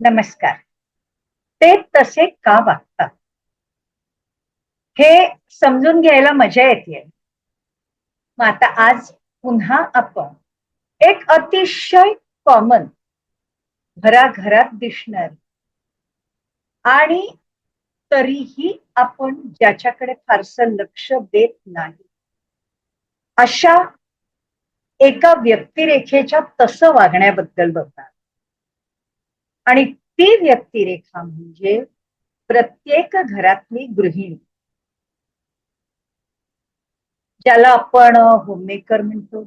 नमस्कार. ते तसे का वागतात? हे समजून घ्यायला मजा येते. मग आता आज पुन्हा आपण एक अतिशय कॉमन घराघरात दिसणार आणि तरीही आपण ज्याच्याकडे फारसं लक्ष देत नाही अशा एका व्यक्तिरेखेच्या तसं वागण्याबद्दल बघणार. आणि ती व्यक्तिरेखा म्हणजे प्रत्येक घरातली गृहिणी. ज्याला आपण होममेकर म्हणतो.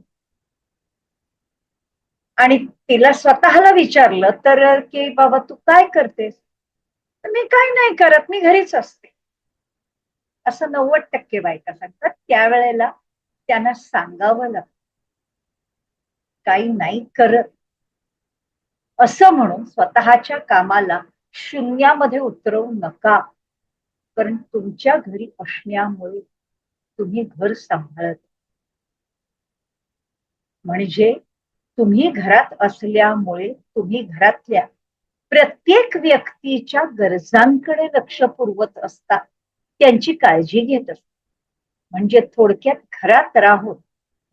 आणि तिला स्वतःला विचारलं तर की बाबा तू काय करतेस? मी काय नाही करत मी घरीच असते. असं नव्वद टक्के बायका सांगतात. त्यावेळेला त्यांना सांगावं लागतं. काही नाही करत. असं म्हणून स्वतःच्या कामाला शून्यामध्ये उतरवू नका. कारण तुमच्या घरी असण्यामुळे तुम्ही घर सांभाळत. म्हणजे तुम्ही घरात असल्यामुळे तुम्ही घरातल्या प्रत्येक व्यक्तीच्या गरजांकडे लक्ष पुरवत असता. त्यांची काळजी घेत असता. म्हणजे थोडक्यात घरात राहून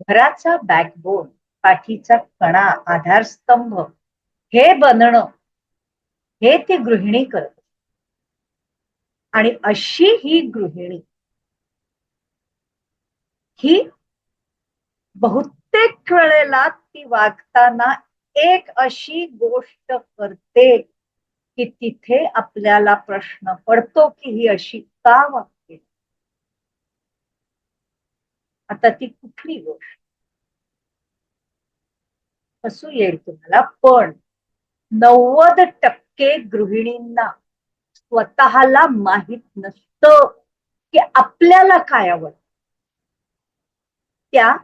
घराचा बॅकबोन पाठीचा कणा आधारस्तंभ हे बनणं हे ती गृहिणी करत. आणि अशी ही गृहिणी ही बहुतेक वेळेला ती वागताना एक अशी गोष्ट करते की तिथे आपल्याला प्रश्न पडतो की ही अशी का वागते? आता ती कुठली गोष्ट? असू येईल तुम्हाला पण नव्वद टक्के गृहिणींना स्वतःला माहीत नसतं की आपल्याला काय आवडत. त्या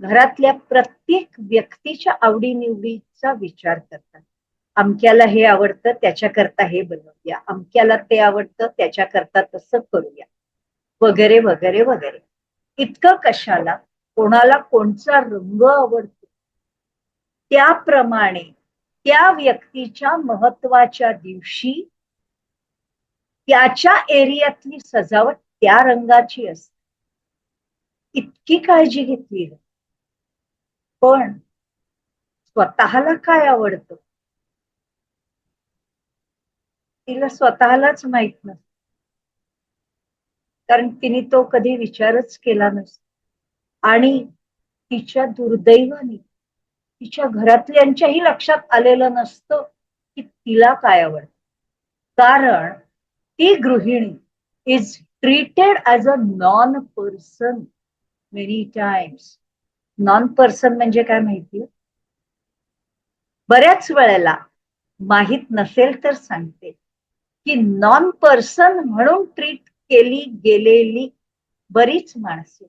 घरातल्या प्रत्येक व्यक्तीच्या आवडीनिवडीचा विचार करतात. अमक्याला हे आवडतं त्याच्याकरता हे बनवूया. अमक्याला ते आवडतं त्याच्याकरता तसं करूया. वगैरे वगैरे वगैरे. इतकं कशाला? कोणाला कोणचा रंग आवडतो? त्याप्रमाणे त्या व्यक्तीच्या महत्त्वाच्या दिवशी त्याच्या एरियातली सजावट त्या रंगाची असते. इतकी काळजी घेतली पण स्वतःला काय आवडतं? तिला स्वतःलाच माहीत नसत. कारण तिने तो कधी विचारच केला नसतो. आणि तिच्या दुर्दैवाने तिच्या घरातल्यांच्याही लक्षात आलेलं नसतं की तिला काय आवडत. कारण ती गृहिणी is treated as a non person many times non person म्हणजे काय माहिती? बऱ्याच वेळेला माहीत नसेल तर सांगते की नॉन पर्सन म्हणून ट्रीट केली गेलेली बरीच माणसे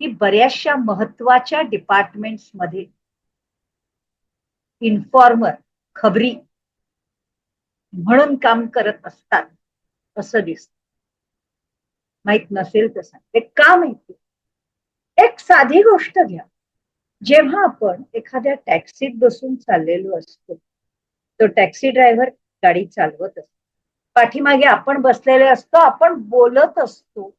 ही बऱ्याचशा महत्त्वाच्या डिपार्टमेंट्समध्ये इन्फॉर्मर खबरी. म्हणून काम करत असतात असं दिसत. माहीत नसेल तर सांगते का माहिती? एक साधी गोष्ट घ्या. जेव्हा आपण एखाद्या टॅक्सीत बसून चाललेलो असतो तो टॅक्सी ड्रायव्हर गाडी चालवत असतो. पाठीमागे आपण बसलेले असतो आपण बोलत असतो.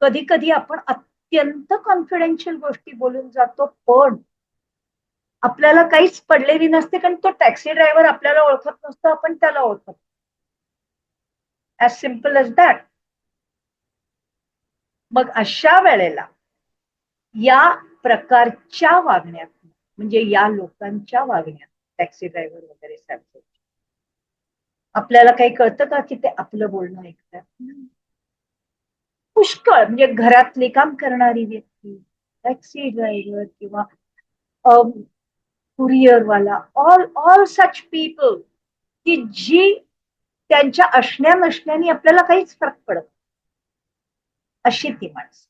कधी कधी आपण अत्यंत कॉन्फिडेन्शियल गोष्टी बोलून जातो पण आपल्याला काहीच पडलेली नसते कारण तो टॅक्सी ड्रायव्हर आपल्याला ओळखत नसतो आपण त्याला ओळखत. ॲज सिंपल एज दॅट मग अशा वेळेला या प्रकारच्या वागण्यात म्हणजे या लोकांच्या वागण्यात टॅक्सी ड्रायव्हर वगैरे सारखे आपल्याला काही कळतं का की ते आपलं बोलणं ऐकतात? पुष्कळ म्हणजे घरातले काम करणारी व्यक्ती टॅक्सी ड्रायव्हर किंवा कुरिअर वाला ऑल ऑल सच पीपल की जी त्यांच्या असण्या नसण्याने आपल्याला काहीच फरक पडत अशी ती माणसं.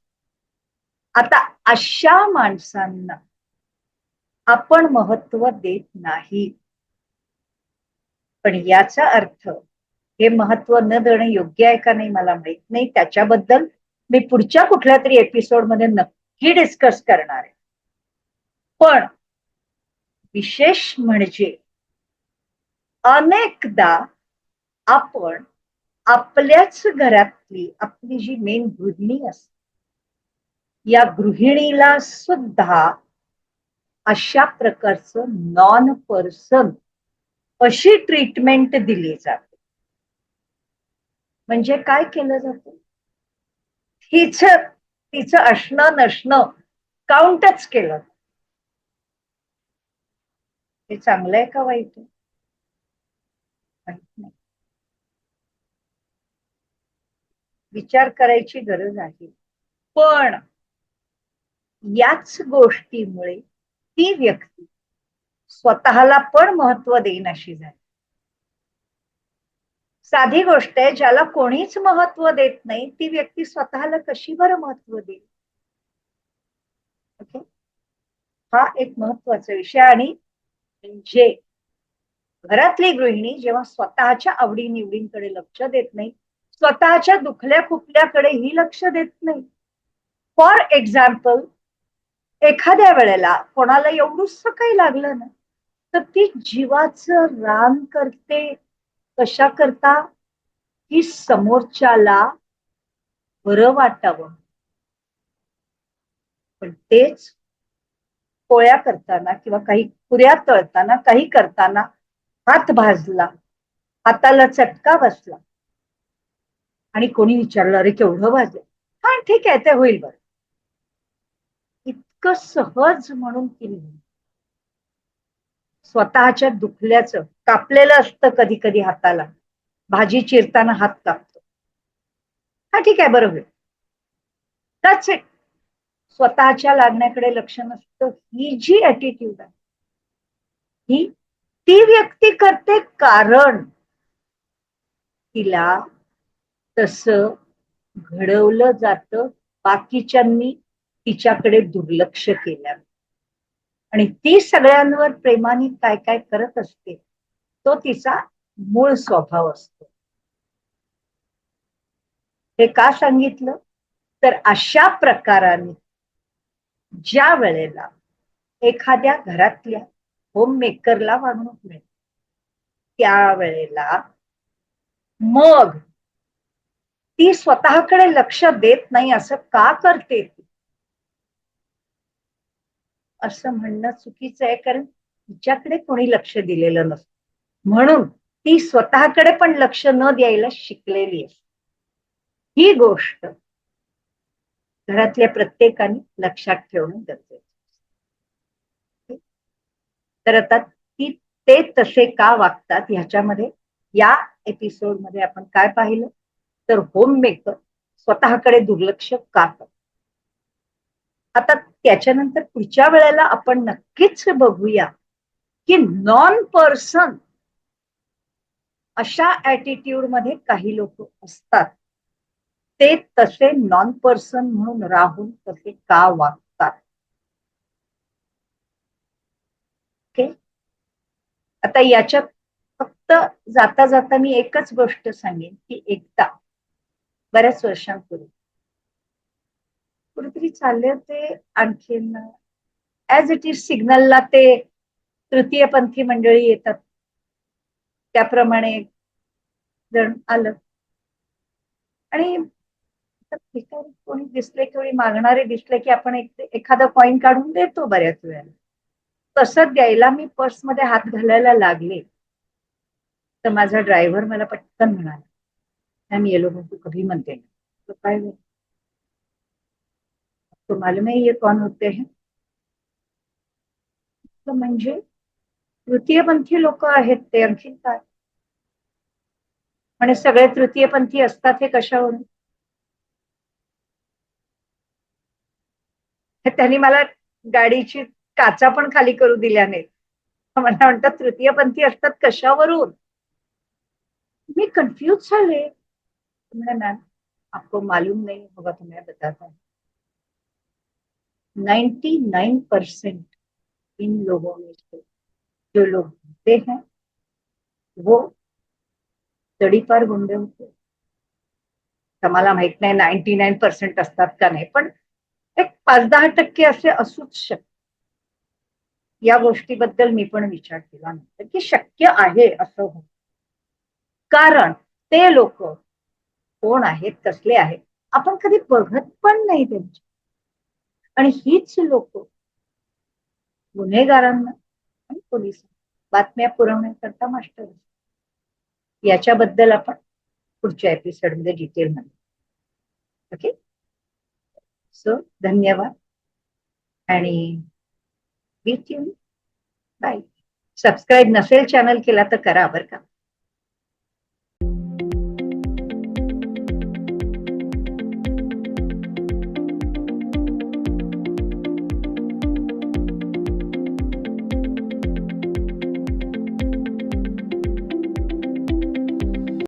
आता अशा माणसांना आपण महत्त्व देत नाही. पण याचा अर्थ हे महत्त्व न देणं योग्य आहे का नाही मला माहीत नाही. त्याच्याबद्दल मी पुढच्या कुठल्या तरी एपिसोडमध्ये नक्की डिस्कस करणार आहे. पण विशेष म्हणजे अनेकदा आपण आपल्याच घरातली आपली जी मेन गृहिणी असते या गृहिणीला सुद्धा अशा प्रकारचं नॉन पर्सन अशी ट्रीटमेंट दिली जाते. म्हणजे काय केलं जातं? हिच तिचं असणं नसणं काउंटच केलं हे चांगलं आहे का वाईट आहे? नाही. विचार करायची गरज आहे. पण याच गोष्टीमुळे ती व्यक्ती स्वतःला पण महत्त्व देईनाशी झाली. साधी गोष्ट आहे ज्याला कोणीच महत्त्व देत नाही ती व्यक्ती स्वतःला कशी बरं महत्त्व देईल? ओके? हा एक महत्त्वाचा विषय आणि म्हणजे घरातली गृहिणी जेव्हा स्वतःच्या आवडीनिवडींकडे लक्ष देत नाही स्वतःच्या दुखल्या खुपल्याकडेही लक्ष देत नाही फॉर एक्झाम्पल एखाद्या वेळेला कोणाला एवढूस काही लागलं ना तर ती जीवाचं रान करते. कशा करता? की समोरच्याला बरं वाटावं. पण तेच पोळ्या करताना किंवा काही पुऱ्या तळताना काही करताना हात भाजला हाताला चटका बसला. आणि कोणी विचारलं अरे केवढं भाजलं? हा ठीक आहे ते होईल बरं. इतकं सहज म्हणून तिने स्वतःच्या दुखल्याचं कापलेलं असतं कधी कधी हाताला. भाजी चिरताना हात कापतो. हा ठीक आहे बरं होईल. स्वतःच्या लागण्याकडे लक्ष नसतं. ही जी ऍटिट्यूड आहे ही ती व्यक्ती करते कारण तिला तस घडवलं जात बाकीच्यांनी तिच्याकडे दुर्लक्ष केलं आणि ती सगळ्यांवर प्रेमाने काय काय करत असते तो तिचा मूळ स्वभाव असतो. हे का सांगितलं? तर अशा प्रकाराने ज्या वेळेला एखाद्या घरातल्या होम मेकरला वागणूक मिळते त्यावेळेला मग ती स्वतःकडे लक्ष देत नाही असं का करते ती? असं म्हणणं चुकीचं आहे कारण तिच्याकडे कोणी लक्ष दिलेलं नसतं. म्हणून ती स्वतःकडे पण लक्ष न द्यायला शिकलेली आहे ही गोष्ट घरातल्या प्रत्येकाने लक्षात ठेवणं गरजेचं तर आता ती ते तसे का वागतात ह्याच्यामध्ये या एपिसोडमध्ये आपण काय पाहिलं? तर होम मेकर स्वतःकडे दुर्लक्ष का करतात? आता त्याच्यानंतर पुढच्या वेळेला आपण नक्कीच बघूया की नॉन पर्सन अशा ऍटिट्यूडमध्ये काही लोक असतात. ते तसे नॉन पर्सन म्हणून राहून तसे का वागतात? ओके आता याच्यात फक्त जाता जाता मी एकच गोष्ट सांगेन की एकदा बऱ्याच वर्षांपूर्वी. कुठेतरी चालले होते आणखीन ऍज इट इज सिग्नलला ते तृतीयपंथी मंडळी येतात. त्याप्रमाणे जण आलं. आणि कोणी दिसले कोणी मागणारे दिसले की आपण एक एखादा कॉईन काढून देतो बऱ्याच वेळेला. तसं द्यायला मी पर्समध्ये हात घालायला लागले. तर माझा ड्रायव्हर मला पटकन म्हणाला मी ये लोगों को कभी म्हणते तो काय तो मालूम है ये कौन होते हैं? तो म्हणजे तृतीयपंथी लोक आहेत ते आणखी काय? म्हणजे सगळे तृतीयपंथी असतात हे कशावरून? त्यांनी मला गाडीची काचा पण खाली करू दिल्या नाहीत मला म्हणतात तृतीयपंथी असतात कशावरून? मी कन्फ्यूज झाले. मैम आपको मालूम नहीं होगा तो मैं बताता हूँ. नाइन्टी नाइन परसेंट इन लोगों में से जो लोग होते हैं वो तडीपार गुंडे होते मला माहीत नाही नाईन्टी नाईन पर्सेंट असतात का नाही पण पाच दहा टक्के असे असूच शकते. या गोष्टीबद्दल मी पण विचार केला नव्हता की शक्य आहे असं हो कारण ते लोक कोण आहेत कसले आहेत आपण कधी बघत पण नाही त्यांची आणि हीच लोक गुन्हेगारांना आणि पोलिसांना बातम्या पुरवण्याकरता मास्टर याच्याबद्दल आपण पुढच्या एपिसोडमध्ये डिटेलमध्ये ओके सो धन्यवाद. आणि बाय सबस्क्राईब नसेल चॅनल केला तर करा बरं का.